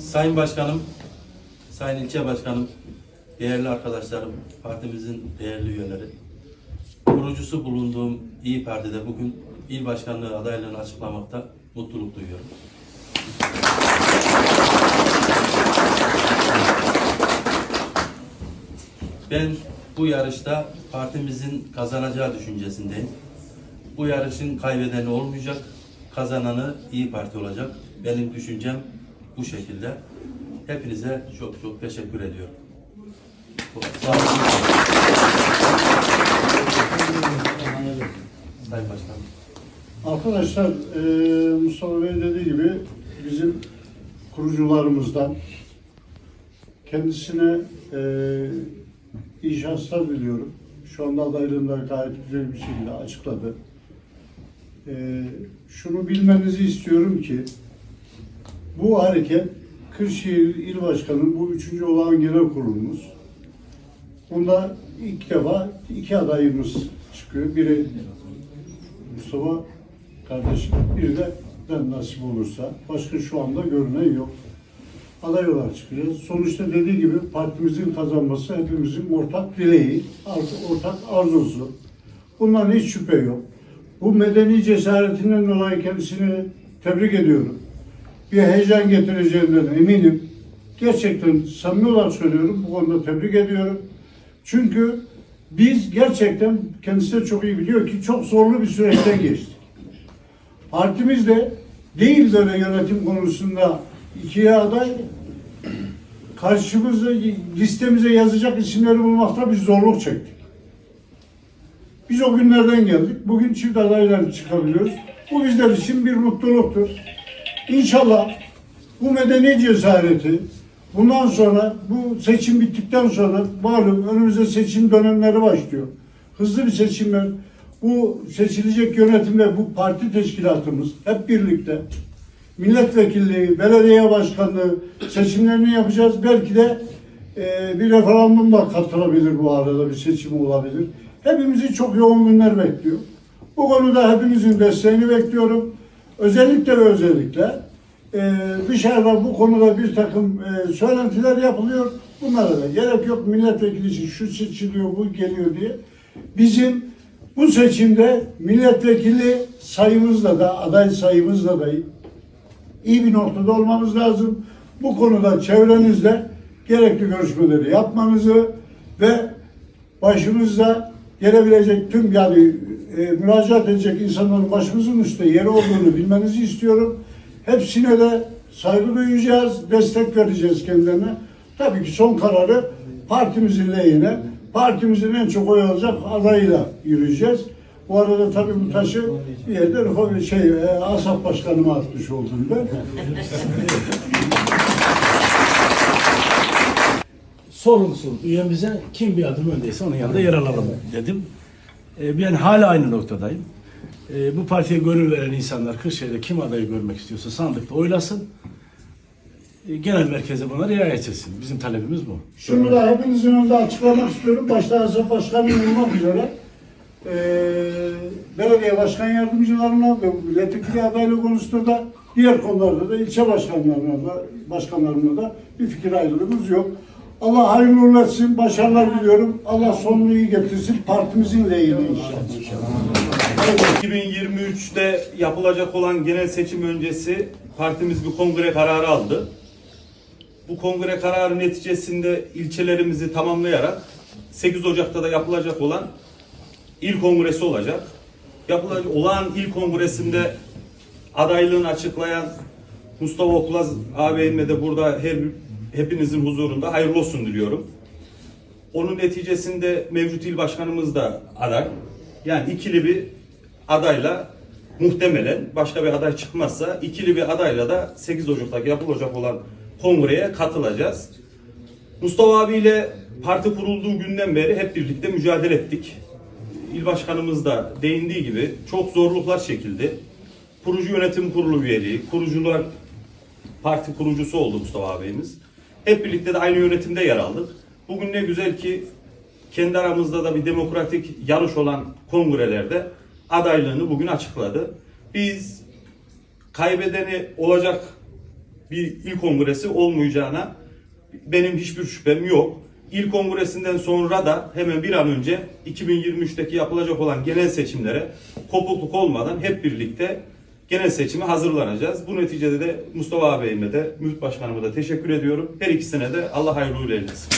Sayın Başkanım, Sayın İlçe Başkanım, değerli arkadaşlarım, partimizin değerli üyeleri, kurucusu bulunduğum İyi Parti'de bugün il başkanlığı adaylığını açıklamakta mutluluk duyuyorum. Ben bu yarışta partimizin kazanacağı düşüncesindeyim. Bu yarışın kaybedeni olmayacak, kazananı İyi Parti olacak. Benim düşüncem bu şekilde. Hepinize çok çok teşekkür ediyorum. Sağ olun. Sayın Başkanım. Arkadaşlar, eee Mustafa Bey dediği gibi bizim kurucularımızdan kendisine eee iyi şanslar diliyorum. Şu anda adaylığını da gayet güzel bir şekilde açıkladı. Eee, şunu bilmenizi istiyorum ki bu hareket Kırşehir İl Başkanı bu üçüncü olan genel kurulumuz. Bunda ilk defa iki adayımız çıkıyor. Biri Mustafa kardeşim, biri de ben nasip olursa. Başka şu anda görünen yok. Aday olarak çıkacağız. Sonuçta dediği gibi partimizin kazanması hepimizin ortak dileği, ortak arzusu. Bundan hiç şüphe yok. Bu medeni cesaretinden dolayı kendisini tebrik ediyorum. Bir heyecan getireceğinden eminim. Gerçekten samimi olarak söylüyorum. Bu konuda tebrik ediyorum. Çünkü biz gerçekten kendisi de çok iyi biliyor ki çok zorlu bir süreçten geçtik. Partimiz de değil böyle yönetim konusunda ikiye aday karşımızda listemize yazacak isimleri bulmakta bir zorluk çektik. Biz o günlerden geldik. Bugün çift adaylar çıkabiliyoruz. Bu bizler için bir mutluluktur. İnşallah bu medeni cesareti bundan sonra bu seçim bittikten sonra malum önümüzde seçim dönemleri başlıyor. Hızlı bir seçimler bu seçilecek yönetimle bu parti teşkilatımız hep birlikte milletvekilliği, belediye başkanlığı seçimlerini yapacağız. Belki de e, bir referandum da katılabilir bu arada bir seçim olabilir. Hepimizi çok yoğun günler bekliyor. Bu konuda hepimizin desteğini bekliyorum. Özellikle özellikle e, dışarıda bu konuda bir takım e, söylentiler yapılıyor. Bunlara da gerek yok. Milletvekili şu seçiliyor, bu geliyor diye. Bizim bu seçimde milletvekili sayımızla da, aday sayımızla da iyi bir noktada olmamız lazım. Bu konuda çevrenizde gerekli görüşmeleri yapmanızı ve başımızda gelebilecek tüm yani e, müracaat edecek insanların başımızın üstte yeri olduğunu bilmenizi istiyorum. Hepsine de saygı duyacağız, destek vereceğiz kendilerine. Tabii ki son kararı partimizin lehine, partimizin en çok oy alacak adayıyla yürüyeceğiz. Bu arada tabii bu taşı bir yerde şey, e, Asaf Başkanıma atmış oldum ben. Sorumsuz üyemize kim bir adım öndeyse onun yanında yer alalım dedim. E, ben hala aynı noktadayım. E, bu partiye gönül veren insanlar Kırşehir'de kim adayı görmek istiyorsa sandıkta oylasın. E, genel merkeze buna riayet etsin. Bizim talebimiz bu. Şunu da hepinizin önünde açıklamak istiyorum. Başta Asaf Başkanım olmak üzere eee belediye başkan yardımcılarına ve milletvekili adaylığı konusunda da diğer konularda da ilçe başkanlarına da başkanlarına da bir fikir ayrılığımız yok. Allah hayırlı uğurlu etsin, başarılar diliyorum. Allah sonunu iyi getirsin, partimizin lehine inşallah. 2023'te yapılacak olan genel seçim öncesi partimiz bir kongre kararı aldı. Bu kongre kararı neticesinde ilçelerimizi tamamlayarak 8 Ocak'ta da yapılacak olan il kongresi olacak. Yapılacak olan il kongresinde adaylığını açıklayan Mustafa Okulaz ağabeyime de burada her hepinizin huzurunda hayırlı olsun diliyorum. Onun neticesinde mevcut il başkanımız da aday. Yani ikili bir adayla muhtemelen başka bir aday çıkmazsa ikili bir adayla da 8 Ocak'taki yapılacak olan kongreye katılacağız. Mustafa abiyle parti kurulduğu günden beri hep birlikte mücadele ettik. İl başkanımız da değindiği gibi çok zorluklar çekildi. Kurucu yönetim kurulu üyeliği, kurucular parti kurucusu oldu Mustafa abimiz. Hep birlikte de aynı yönetimde yer aldık. Bugün ne güzel ki kendi aramızda da bir demokratik yarış olan kongrelerde adaylığını bugün açıkladı. Biz kaybedeni olacak bir il kongresi olmayacağına benim hiçbir şüphem yok. İl kongresinden sonra da hemen bir an önce 2023'teki yapılacak olan genel seçimlere kopukluk olmadan hep birlikte genel seçime hazırlanacağız. Bu neticede de Mustafa ağabeyime de, Mühit Başkanıma da teşekkür ediyorum. Her ikisine de Allah hayırlı uğurlu eylesin.